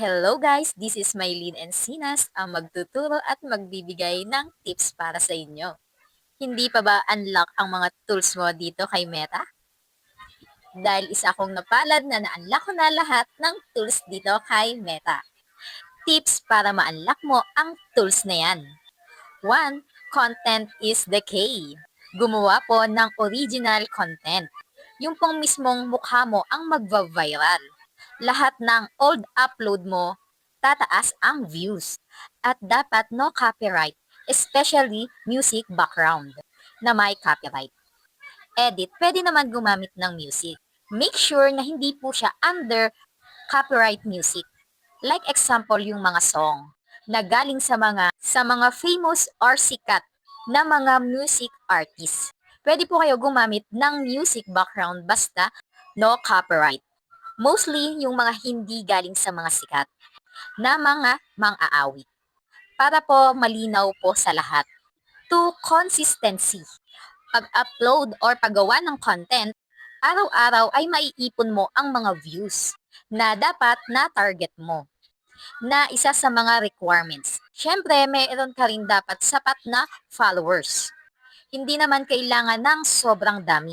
Hello guys, this is Mylene Encinas ang magtuturo at magbibigay ng tips para sa inyo. Hindi pa ba unlock ang mga tools mo dito kay Meta? Dahil isa akong napalad na na-unlock ko na lahat ng tools dito kay Meta. Tips para ma-unlock mo ang tools na yan. 1. Content is the key. Gumawa po ng original content. Yung pong mismong mukha mo ang magva-viral lahat ng old upload mo, tataas ang views. At dapat no copyright, especially music background na may copyright. Edit, pwede naman gumamit ng music. Make sure na hindi po siya under copyright music. Like example, yung mga song na galing sa mga sa mga famous or sikat na mga music artists. Pwede po kayo gumamit ng music background basta no copyright. Mostly yung mga hindi galing sa mga sikat na mga mang-aawit. Para po malinaw po sa lahat. To consistency. Pag-upload or paggawa ng content, araw-araw ay maiipon mo ang mga views na dapat na target mo na isa sa mga requirements. Siyempre, mayroon ka rin dapat sapat na followers. Hindi naman kailangan ng sobrang dami.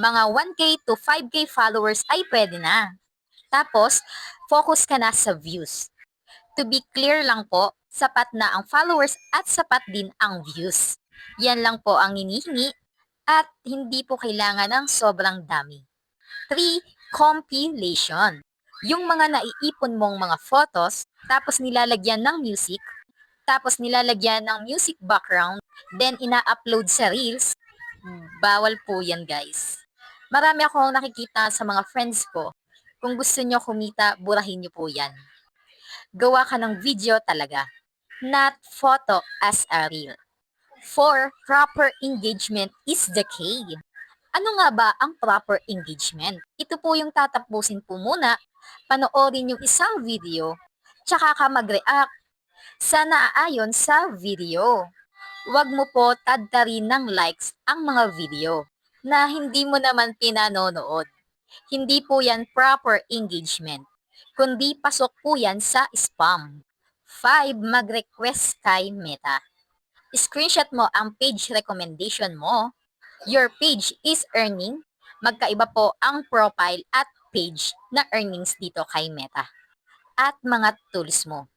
Mga 1K to 5K followers ay pwede na. Tapos, focus ka na sa views. To be clear lang po, sapat na ang followers at sapat din ang views. Yan lang po ang hinihingi at hindi po kailangan ng sobrang dami. 3. Compilation. Yung mga naiipon mong mga photos, tapos nilalagyan ng music, tapos nilalagyan ng music background, then ina-upload sa Reels, bawal po yan guys. Marami akong nakikita sa mga friends ko kung gusto nyo kumita, burahin nyo po yan. Gawa ka ng video talaga, not photo as a reel. For proper engagement is the key. Ano nga ba ang proper engagement? Ito po yung tatapusin po muna, panoorin yung isang video, tsaka ka mag-react sa naaayon sa video. Huwag mo po tadtarin ng likes ang mga video na hindi mo naman pinanonood. Hindi po yan proper engagement, kundi pasok po yan sa spam. 5. Mag-request kay Meta. Screenshot mo ang page recommendation mo. Your page is earning. Magkaiba po ang profile at page na earnings dito kay Meta. At mga tools mo.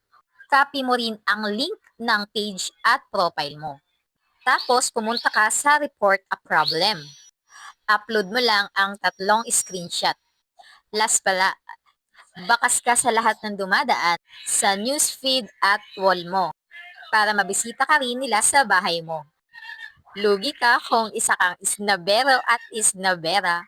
Copy mo rin ang link ng page at profile mo. Tapos, pumunta ka sa report a problem upload mo lang ang tatlong screenshot. Last pala, bakas ka sa lahat ng dumadaan sa newsfeed at wall mo para mabisita ka rin nila sa bahay mo. Lugi ka kung isa kang isnabero at isnabera